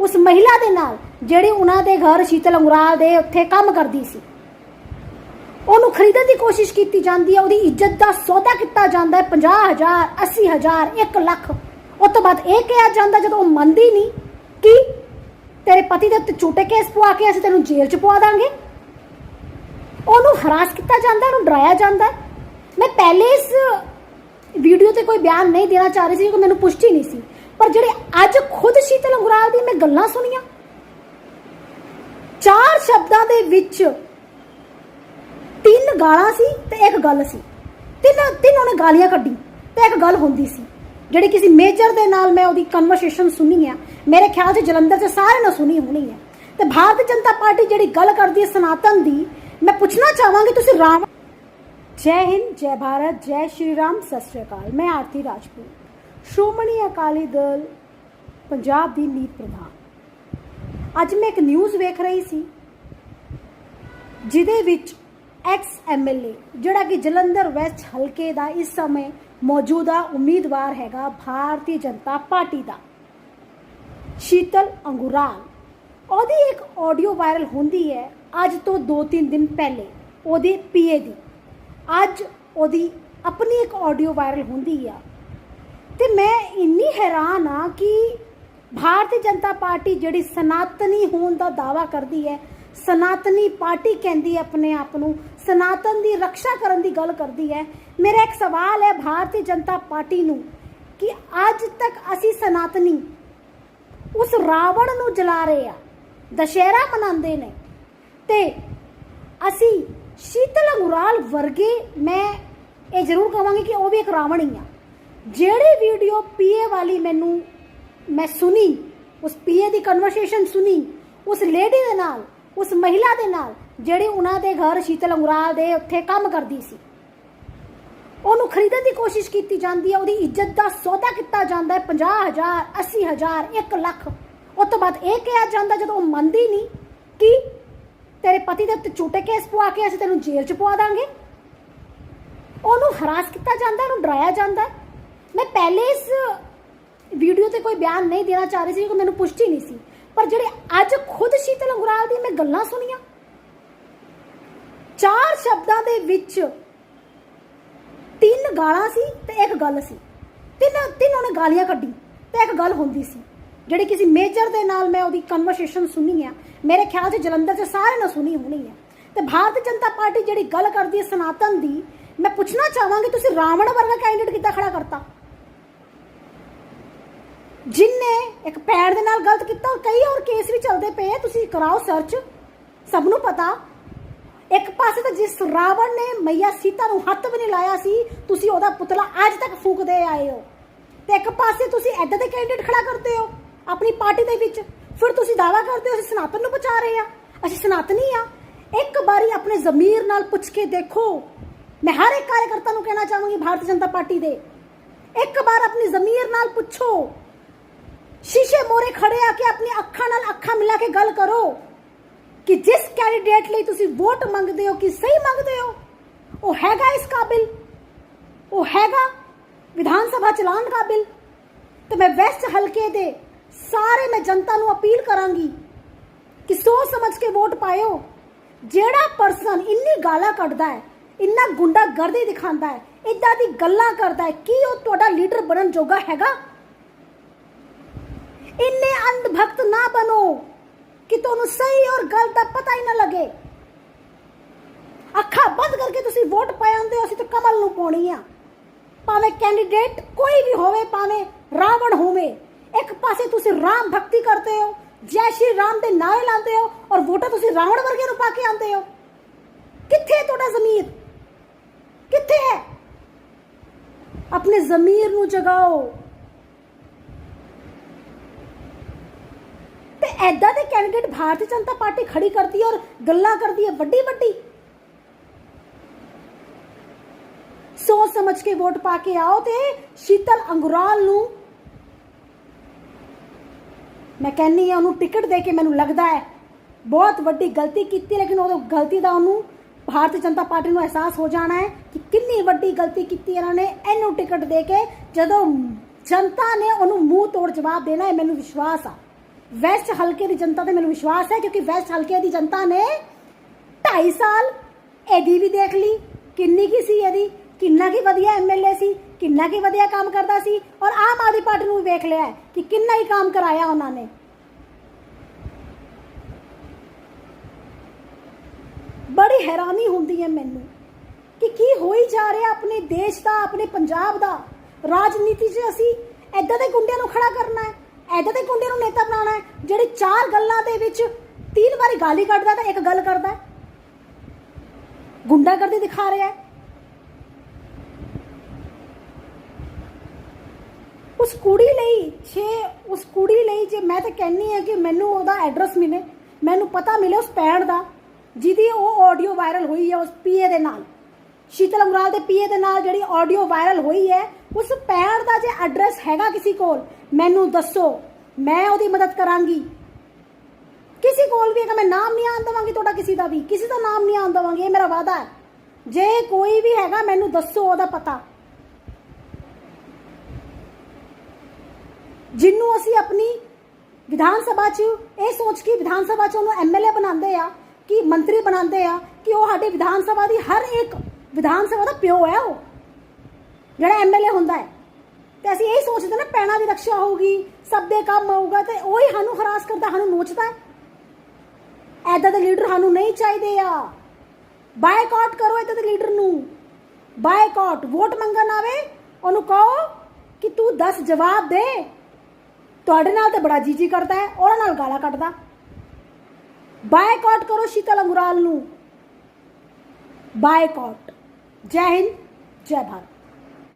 ਉਸ ਮਹਿਲਾ ਦੇ ਨਾਲ ਜਿਹੜੀ ਉਹਨਾਂ ਦੇ ਘਰ ਸ਼ੀਤਲ ਅੰਗਰਾਲ ਦੇ ਉੱਥੇ ਕੰਮ ਕਰਦੀ ਸੀ। ਉਹਨੂੰ ਖਰੀਦਣ ਦੀ ਕੋਸ਼ਿਸ਼ ਕੀਤੀ ਜਾਂਦੀ ਹੈ, ਉਹਦੀ ਇੱਜ਼ਤ ਦਾ ਸੌਦਾ ਕੀਤਾ ਜਾਂਦਾ ਹੈ 50000 80000 1 ਲੱਖ। ਉਸ ਤੋਂ ਬਾਅਦ ਇਹ ਕਿਹਾ ਜਾਂਦਾ ਜਦੋਂ ਉਹ ਮੰਨਦੀ ਨਹੀਂ ਕਿ ਤੇਰੇ ਪਤੀ ਦੇ ਉੱਤੇ ਝੂਠੇ ਕੇਸ ਪਵਾ ਕੇ ਅਸੀਂ ਤੈਨੂੰ ਜੇਲ੍ਹ 'ਚ ਪਵਾ ਦਾਂਗੇ। ਉਹਨੂੰ ਹਰਾਸ ਕੀਤਾ ਜਾਂਦਾ, ਉਹਨੂੰ ਡਰਾਇਆ ਜਾਂਦਾ। ਮੈਂ ਪਹਿਲੇ ਇਸ ਵੀਡੀਓ ਤੇ ਕੋਈ ਬਿਆਨ ਨਹੀਂ ਦੇਣਾ ਚਾਹ ਰਹੀ ਸੀ, ਕਿਉਂਕਿ ਮੈਨੂੰ ਪੁਸ਼ਟੀ ਨਹੀਂ ਸੀ। ਪਰ ਜਿਹੜੇ ਅੱਜ ਖੁਦ ਸ਼ੀਤਲ ਅੰਗੁਰਾਲ ਦੀ ਮੈਂ ਗੱਲਾਂ ਸੁਣੀਆਂ, ਚਾਰ ਸ਼ਬਦਾਂ ਦੇ ਵਿੱਚ ਤਿੰਨ ਗਾਲਾਂ ਸੀ ਤੇ ਇੱਕ ਗੱਲ ਸੀ। ਤਿੰਨ ਤਿੰਨ ਉਹਨੇ ਗਾਲੀਆਂ ਕੱਢੀ ਤੇ ਇੱਕ ਗੱਲ ਹੁੰਦੀ ਸੀ। ਜਿਹੜੀ ਕਿਸੇ ਮੇਜਰ ਦੇ ਨਾਲ ਮੈਂ ਉਹਦੀ ਕਨਵਰਸੇਸ਼ਨ ਸੁਣੀ ਆ, ਮੇਰੇ ਖਿਆਲ 'ਚ ਜਲੰਧਰ 'ਚ ਸਾਰੇ ਨੇ ਸੁਣੀ ਹੋਣੀ ਹੈ ਤੇ ਭਾਰਤੀ ਜਨਤਾ ਪਾਰਟੀ ਜਿਹੜੀ ਗੱਲ ਕਰਦੀ ਹੈ ਸਨਾਤਨ ਦੀ, ਮੈਂ ਪੁੱਛਣਾ ਚਾਹਾਂਗੀ ਤੁਸੀਂ ਰਾਮ ਜੈ ਹਿੰਦ, ਜੈ ਭਾਰਤ, ਜੈ ਸ਼੍ਰੀ ਰਾਮ, ਸਤਿ ਸ਼੍ਰੀ ਅਕਾਲ। ਮੈਂ ਆਰਤੀ ਰਾਜਪੂਤ। ਸ਼੍ਰੋਮਣੀ ਅਕਾਲੀ ਦਲ ਪੰਜਾਬ ਦੀ ਨੀਤ ਪ੍ਰਧਾਨ। ਅੱਜ ਮੈਂ ਇੱਕ ਨਿਊਜ਼ ਵੇਖ ਰਹੀ ਸੀ, ਜਿਹਦੇ ਵਿੱਚ ਐਕਸ ਐਮਐਲਏ ਜਿਹੜਾ ਕਿ ਜਲੰਧਰ ਵੈਸਟ ਹਲਕੇ ਦਾ ਇਸ ਸਮੇਂ ਮੌਜੂਦਾ ਉਮੀਦਵਾਰ ਹੈਗਾ ਭਾਰਤੀ ਜਨਤਾ ਪਾਰਟੀ ਦਾ, ਸ਼ੀਤਲ ਅੰਗੁਰਾਲ। ਉਹਦੀ ਇੱਕ ਆਡੀਓ ਵਾਇਰਲ ਹੁੰਦੀ ਹੈ ਅੱਜ ਤੋਂ 2-3 ਦਿਨ ਪਹਿਲੇ, ਉਹਦੇ ਪੀਏ ਦੀ। ਅੱਜ ਉਹਦੀ ਆਪਣੀ ਇੱਕ ਆਡੀਓ ਵਾਇਰਲ ਹੁੰਦੀ ਆ ਤੇ ਮੈਂ ਇੰਨੀ ਹੈਰਾਨ ਆ ਕਿ ਭਾਰਤੀ ਜਨਤਾ ਪਾਰਟੀ ਜਿਹੜੀ ਸਨਾਤਨੀ ਹੋਣ ਦਾ ਦਾਵਾ ਕਰਦੀ ਹੈ, ਸਨਾਤਨੀ ਪਾਰਟੀ ਕਹਿੰਦੀ ਆਪਣੇ ਆਪ ਨੂੰ, ਸਨਾਤਨ ਦੀ ਰੱਖਿਆ ਕਰਨ ਦੀ ਗੱਲ ਕਰਦੀ ਹੈ। ਮੇਰਾ ਇੱਕ ਸਵਾਲ ਹੈ ਭਾਰਤੀ ਜਨਤਾ ਪਾਰਟੀ ਨੂੰ ਕਿ ਅੱਜ ਤੱਕ ਅਸੀਂ ਸਨਾਤਨੀ ਉਸ ਰਾਵਣ ਨੂੰ ਜਲਾ ਰਹੇ ਆ, ਦਸ਼ਹਿਰਾ ਮਨਾਉਂਦੇ ਨੇ ਤੇ ਅਸੀਂ ਸ਼ੀਤਲ ਅੰਗੁਰਾਲ ਵਰਗੇ, ਮੈਂ ਇਹ ਜ਼ਰੂਰ ਕਹਾਂਗੀ ਕਿ ਉਹ ਵੀ ਇੱਕ ਰਾਵਣ ਹੀ ਆ। ਜਿਹੜੀ ਵੀਡੀਓ ਪੀਏ ਵਾਲੀ ਮੈਨੂੰ, ਮੈਂ ਸੁਣੀ, ਉਸ ਪੀਏ ਦੀ ਕਨਵਰਸੇਸ਼ਨ ਸੁਣੀ, ਉਸ ਲੇਡੀ ਦੇ ਨਾਲ, ਉਸ ਮਹਿਲਾ ਦੇ ਨਾਲ, ਜਿਹੜੀ ਉਹਨਾਂ ਦੇ ਘਰ ਸ਼ੀਤਲ ਅੰਗਰਾਲ ਦੇ ਉੱਥੇ ਕੰਮ ਕਰਦੀ ਸੀ। ਉਹਨੂੰ ਖਰੀਦਣ ਦੀ ਕੋਸ਼ਿਸ਼ ਕੀਤੀ ਜਾਂਦੀ ਹੈ, ਉਹਦੀ ਇੱਜ਼ਤ ਦਾ ਸੌਦਾ ਕੀਤਾ ਜਾਂਦਾ ਹੈ 50000 80000 1 ਲੱਖ। ਉਸ ਤੋਂ ਬਾਅਦ ਇਹ ਕਿਹਾ ਜਾਂਦਾ, ਜਦੋਂ ਉਹ ਮੰਨਦੀ ਨਹੀਂ ਕਿ ਤੇਰੇ ਪਤੀ ਦੇ ਉੱਤੇ ਝੂਠੇ ਕੇਸ ਪਵਾ ਕੇ ਅਸੀਂ ਤੈਨੂੰ ਜੇਲ੍ਹ 'ਚ ਪਵਾ ਦਾਂਗੇ, ਉਹਨੂੰ ਹਰਾਸ ਕੀਤਾ ਜਾਂਦਾ, ਉਹਨੂੰ ਡਰਾਇਆ ਜਾਂਦਾ ਮੈਂ ਪਹਿਲੇ ਇਸ ਵੀਡੀਓ ਤੇ ਕੋਈ ਬਿਆਨ ਨਹੀਂ ਦੇਣਾ ਚਾਹ ਰਹੀ ਸੀ, ਕਿਉਂਕਿ ਮੈਨੂੰ ਪੁਸ਼ਟੀ ਨਹੀਂ ਸੀ। ਪਰ ਜਿਹੜੇ ਅੱਜ ਖੁਦ ਸ਼ੀਤਲ ਅੰਗਰਾਲ ਦੀ ਮੈਂ ਗੱਲਾਂ ਸੁਣੀਆਂ, ਚਾਰ ਸ਼ਬਦਾਂ ਦੇ ਵਿੱਚ ਤਿੰਨ ਗਾਲਾਂ ਸੀ ਤੇ ਇੱਕ ਗੱਲ ਸੀ। ਤਿੰਨ ਤਿੰਨ ਉਹਨੇ ਗਾਲੀਆਂ ਕੱਢੀ ਤੇ ਇੱਕ ਗੱਲ ਹੁੰਦੀ ਸੀ, ਜਿਹੜੀ ਕਿਸੇ ਮੇਜਰ ਦੇ ਨਾਲ ਮੈਂ ਉਹਦੀ ਕਨਵਰਸੇਸ਼ਨ ਸੁਣੀ ਆ। ਮੇਰੇ ਖਿਆਲ 'ਚ ਜਲੰਧਰ 'ਚ ਸਾਰੇ ਨੇ ਸੁਣੀ ਹੋਣੀ ਹੈ ਤੇ ਭਾਰਤੀ ਜਨਤਾ ਪਾਰਟੀ ਜਿਹੜੀ ਗੱਲ ਕਰਦੀ ਹੈ ਸਨਾਤਨ ਦੀ, ਮੈਂ ਪੁੱਛਣਾ ਚਾਹਾਂਗੀ ਤੁਸੀਂ ਰਾਵਣ ਵਰਗਾ ਕੈਂਡੀਡੇਟ ਕਿੱਦਾਂ ਖੜਾ ਕਰਤਾ? ਜਿਨਨੇ ਇੱਕ ਪੈਰ ਦੇ ਨਾਲ ਗਲਤ ਕੀਤਾ, ਔਰ ਕਈ ਹੋਰ ਕੇਸ ਵੀ ਚੱਲਦੇ ਪਏ ਆ, ਤੁਸੀਂ ਕਰਾਓ ਸਰਚ ਸਭ ਨੂੰ ਪਤਾ। ਇੱਕ ਪਾਸੇ ਤਾਂ ਜਿਸ ਰਾਵਣ ਨੇ ਮਈਆ ਸੀਤਾ ਨੂੰ ਹੱਥ ਵੀ ਨਹੀਂ ਲਾਇਆ ਸੀ, ਤੁਸੀਂ ਉਹਦਾ ਪੁਤਲਾ ਅੱਜ ਤੱਕ ਫੂਕਦੇ ਆਏ ਹੋ। ਤੇ ਇੱਕ ਪਾਸੇ ਤੁਸੀਂ ਐਦਾਂ ਦੇ ਕੈਂਡੀਡੇਟ ਖੜਾ ਕਰਦੇ ਹੋ, ਆਪਣੀ ਪਾਰਟੀ ਦੇ ਵਿੱਚ। ਫਿਰ ਤੁਸੀਂ ਦਾਵਾ ਕਰਦੇ ਹੋ, ਅਸੀਂ ਸਨਾਤਨ ਨੂੰ ਬਚਾ ਰਹੇ ਆ। ਅਸੀਂ ਸਨਾਤਨੀ ਆ। ਇੱਕ ਵਾਰੀ ਆਪਣੇ ਜ਼ਮੀਰ ਨਾਲ ਪੁੱਛ ਕੇ ਦੇਖੋ। ਮੈਂ ਹਰ ਇੱਕ ਕਾਰਜਕਰਤਾ ਨੂੰ ਕਹਿਣਾ ਚਾਹਾਂਗੀ, ਭਾਰਤੀ ਜਨਤਾ ਪਾਰਟੀ ਦੇ। ਇੱਕ ਵਾਰ ਆਪਣੀ ਜ਼ਮੀਰ ਨਾਲ ਪੁੱਛੋ। ਸ਼ੀਸ਼ੇ ਮੋਰੇ ਖੜੇ ਆ ਕੇ ਆਪਣੀ ਅੱਖਾਂ ਨਾਲ ਅੱਖਾਂ ਮਿਲਾ ਕੇ ਗੱਲ ਕਰੋ ਕਿ ਜਿਸ ਕੈਂਡੀਡੇਟ ਲਈ ਤੁਸੀਂ ਵੋਟ ਮੰਗਦੇ ਹੋ ਕਿ ਸਹੀ ਮੰਗਦੇ ਹੋ ਉਹ ਹੈਗਾ ਇਸ ਕਾਬਿਲ ਉਹ ਹੈਗਾ ਵਿਧਾਨ ਸਭਾ ਚਲਾਉਣ ਕਾਬਿਲ ਤੇ ਮੈਂ ਵੈਸਟ ਹਲਕੇ ਦੇ ਸਾਰੇ ਮੈਂ ਜਨਤਾ ਨੂੰ ਅਪੀਲ ਕਰਾਂਗੀ ਕਿ ਸੋਚ ਸਮਝ ਕੇ ਵੋਟ ਪਾਇਓ ਜਿਹੜਾ ਪਰਸਨ ਇੰਨੀ ਗਾਲਾਂ ਕੱਢਦਾ ਹੈ ਇੰਨਾ ਗੁੰਡਾ ਗਰਦੀ ਦਿਖਾਉਂਦਾ ਹੈ ਇਦਾਂ ਦੀ ਗੱਲਾਂ ਕਰਦਾ ਹੈ ਕੀ ਉਹ ਤੁਹਾਡਾ ਲੀਡਰ ਬਣਨ ਜੋਗਾ ਹੈਗਾ ਇੰਨੇ ਅੰਧ ਭਗਤ ਨਾ ਬਣੋ ਕਿ ਤੁਹਾਨੂੰ ਸਹੀ ਔਰ ਗਲਤ ਦਾ ਪਤਾ ਹੀ ਨਾ ਲੱਗੇ। ਅੱਖਾਂ ਬੰਦ ਕਰਕੇ ਤੁਸੀਂ ਵੋਟ ਪਾਉਂਦੇ ਹੋ, ਅਸੀਂ ਤਾਂ ਕਮਲ ਨੂੰ ਪਾਉਣੀ ਆ। ਭਾਵੇਂ ਕੈਂਡੀਡੇਟ ਕੋਈ ਵੀ ਹੋਵੇ, ਭਾਵੇਂ ਰਾਵਣ ਹੋਵੇ, ਇੱਕ ਪਾਸੇ ਤੁਸੀਂ ਰਾਮ ਭਗਤੀ ਕਰਦੇ ਹੋ, ਜੈ ਸ਼੍ਰੀ ਰਾਮ ਦੇ ਨਾਰੇ ਲਾਉਂਦੇ ਹੋ ਔਰ ਵੋਟਾਂ ਤੁਸੀਂ ਰਾਵਣ ਵਰਗੇ ਨੂੰ ਪਾ ਕੇ ਆਉਂਦੇ ਹੋ। ਕਿੱਥੇ ਹੈ ਤੁਹਾਡਾ ਜ਼ਮੀਰ? ਕਿੱਥੇ ਹੈ? ਆਪਣੇ ਜ਼ਮੀਰ ਨੂੰ ਜਗਾਓ ਤੇ ਐਦਾਂ ਦੇ ਕੈਂਡੀਡੇਟ ਭਾਰਤੀ ਜਨਤਾ ਪਾਰਟੀ ਖੜੀ ਕਰਦੀ ਹੈ ਔਰ ਗੱਲਾਂ ਕਰਦੀ ਹੈ ਵੱਡੀ ਵੱਡੀ ਸੋਚ ਸਮਝ ਕੇ ਵੋਟ ਪਾ ਕੇ ਆਓ ਤੇ ਸ਼ੀਤਲ ਅੰਗੁਰਾਲ ਨੂੰ ਮੈਂ ਕਹਿੰਨੀ ਆ ਉਹਨੂੰ ਟਿਕਟ ਦੇ ਕੇ ਮੈਨੂੰ ਲੱਗਦਾ ਹੈ ਬਹੁਤ ਵੱਡੀ ਗਲਤੀ ਕੀਤੀ ਲੇਕਿਨ ਉਹ ਗਲਤੀ ਦਾ ਉਹਨੂੰ ਭਾਰਤੀ ਜਨਤਾ ਪਾਰਟੀ ਨੂੰ ਅਹਿਸਾਸ ਹੋ ਜਾਣਾ ਹੈ ਕਿ ਕਿੰਨੀ ਵੱਡੀ ਗਲਤੀ ਕੀਤੀ ਇਹਨਾਂ ਨੇ ਇਹਨੂੰ ਟਿਕਟ ਦੇ ਕੇ ਜਦੋਂ ਜਨਤਾ ਨੇ ਉਹਨੂੰ ਮੂੰਹ ਤੋੜ ਜਵਾਬ ਦੇਣਾ ਹੈ ਮੈਨੂੰ ਵਿਸ਼ਵਾਸ ਆ ਵੈਸਟ ਹਲਕੇ ਦੀ ਜਨਤਾ ਤੇ ਮੈਨੂੰ ਵਿਸ਼ਵਾਸ ਹੈ ਕਿਉਂਕਿ ਵੈਸਟ ਹਲਕੇ ਦੀ ਜਨਤਾ ਨੇ 2.5 ਸਾਲ ਇਹਦੀ ਵੀ ਦੇਖ ਲਈ, ਕਿੰਨੀ ਕੀ ਸੀ ਇਹਦੀ, ਕਿੰਨਾ ਕੀ ਵਧੀਆ ਐਮਐਲਏ ਸੀ, ਕਿੰਨਾ ਕੀ ਵਧੀਆ ਕੰਮ ਕਰਦਾ ਸੀ ਔਰ ਆਮ ਆਦਮੀ ਪਾਰਟੀ ਨੂੰ ਵੀ ਵੇਖ ਲਿਆ ਕਿ ਕਿੰਨਾ ਹੀ ਕੰਮ ਕਰਾਇਆ ਉਹਨਾਂ ਨੇ। ਬੜੀ ਹੈਰਾਨੀ ਹੁੰਦੀ ਹੈ ਮੈਨੂੰ ਕਿ ਕੀ ਹੋਈ ਜਾ ਰਿਹਾ ਆਪਣੇ ਦੇਸ਼ ਦਾ, ਆਪਣੇ ਪੰਜਾਬ ਦਾ। ਰਾਜਨੀਤੀ 'ਚ ਅਸੀਂ ਐਦਾਂ ਦੇ ਗੁੰਡਿਆਂ ਨੂੰ ਖੜਾ ਕਰਨਾ ਹੈ। ਐਦਾਂ ਦੇ ਗੁੰਡਿਆਂ ਨੂੰ ਨੇਤਾ ਬਣਾਉਣਾ ਹੈ, ਜਿਹੜੇ ਚਾਰ ਗੱਲਾਂ ਦੇ ਵਿੱਚ ਤਿੰਨ ਵਾਰੀ ਗਾਲੀ ਕੱਢਦਾ ਤਾਂ ਇੱਕ ਗੱਲ ਕਰਦਾ ਹੈ। ਗੁੰਡਾਗਰਦੀ ਦਿਖਾ ਰਿਹਾ ਹੈ। ਉਸ ਕੁੜੀ ਲਈ ਛੇ, ਉਸ ਕੁੜੀ ਲਈ ਜੇ ਮੈਂ ਤਾਂ ਕਹਿੰਨੀ ਆ ਕਿ ਮੈਨੂੰ ਉਹਦਾ ਐਡਰੈਸ ਮਿਲੇ, ਮੈਨੂੰ ਪਤਾ ਮਿਲੇ ਉਸ ਪੈਣ ਦਾ, ਜਿਹਦੀ ਉਹ ਆਡੀਓ ਵਾਇਰਲ ਹੋਈ ਹੈ ਉਸ ਪੀਏ ਦੇ ਨਾਲ। ਸ਼ੀਤਲ ਅੰਗਰਾਲ ਦੇ ਪੀਏ ਦੇ ਨਾਲ ਜਿਹੜੀ ਆਡੀਓ ਵਾਇਰਲ ਹੋਈ ਹੈ, ਉਸ ਪੈਣ ਦਾ ਜੇ ਐਡਰੈਸ ਹੈਗਾ ਕਿਸੇ ਕੋਲ, ਮੈਨੂੰ ਦੱਸੋ, ਮੈਂ ਉਹਦੀ ਮਦਦ ਕਰਾਂਗੀ। ਕਿਸੇ ਕੋਲ ਵੀ ਹੈਗਾ ਮੈਂ ਨਾਮ ਨਹੀਂ ਆਣ ਦਵਾਂਗੀ ਤੁਹਾਡਾ ਕਿਸੇ ਦਾ ਵੀ, ਕਿਸੇ ਦਾ ਨਾਮ ਨਹੀਂ ਆਣ ਦਵਾਂਗੀ, ਇਹ ਮੇਰਾ ਵਾਅਦਾ ਹੈ। ਜੇ ਕੋਈ ਵੀ ਹੈਗਾ, ਮੈਨੂੰ ਦੱਸੋ ਉਹਦਾ ਪਤਾ। ਜਿਹਨੂੰ ਅਸੀਂ ਆਪਣੀ ਵਿਧਾਨ ਸਭਾ 'ਚ, ਇਹ ਸੋਚ ਕੇ ਵਿਧਾਨ ਸਭਾ 'ਚ ਉਹਨੂੰ ਐਮਐਲਏ ਬਣਾਉਂਦੇ ਆ, ਕਿ ਮੰਤਰੀ ਬਣਾਉਂਦੇ ਆ, ਕਿ ਉਹ ਸਾਡੇ ਵਿਧਾਨ ਸਭਾ ਦੀ ਹਰ ਇੱਕ ਵਿਧਾਨ ਸਭਾ ਦਾ ਪਿਓ ਹੈ ਉਹ, ਜਿਹੜਾ ਐਮਐਲਏ ਹੁੰਦਾ ਹੈ। ਤੇ ਅਸੀਂ ਇਹ ਸੋਚਦੇ ਨਾ, ਪੈਣਾ ਦੀ ਰੱਖਿਆ ਹੋਊਗੀ, ਸਭ ਦੇ ਕੰਮ ਆਊਗਾ, ਤੇ ਉਹ ਹੀ ਸਾਨੂੰ ਹਰਾਸ ਕਰਦਾ, ਸਾਨੂੰ ਨੋਚਦਾ ਹੈ। ਐਦਾਂ ਦੇ ਲੀਡਰ ਸਾਨੂੰ ਨਹੀਂ ਚਾਹੀਦੇ ਆ। ਬਾਈਕਾਟ ਕਰੋ ਐਦਾਂ ਦੇ ਲੀਡਰ ਨੂੰ। ਬਾਈਕਾਟ, ਵੋਟ ਮੰਗਣ ਆਵੇ, ਉਹਨੂੰ ਕਹੋ ਕਿ ਤੂੰ 10 ਜਵਾਬ ਦੇ। ਤੁਹਾਡੇ ਨਾਲ ਤਾਂ ਬੜਾ ਜੀਜੀ ਕਰਦਾ ਹੈ ਉਹਨਾਂ ਨਾਲ ਗਾਲਾਂ ਕੱਢਦਾ। ਬਾਈਕਾਟ ਕਰੋ ਸ਼ੀਤਲ ਅੰਗੁਰਾਲ ਨੂੰ। ਬਾਈਕਾਟ। ਜੈ ਹਿੰਦ ਜੈ ਭਾਰਤ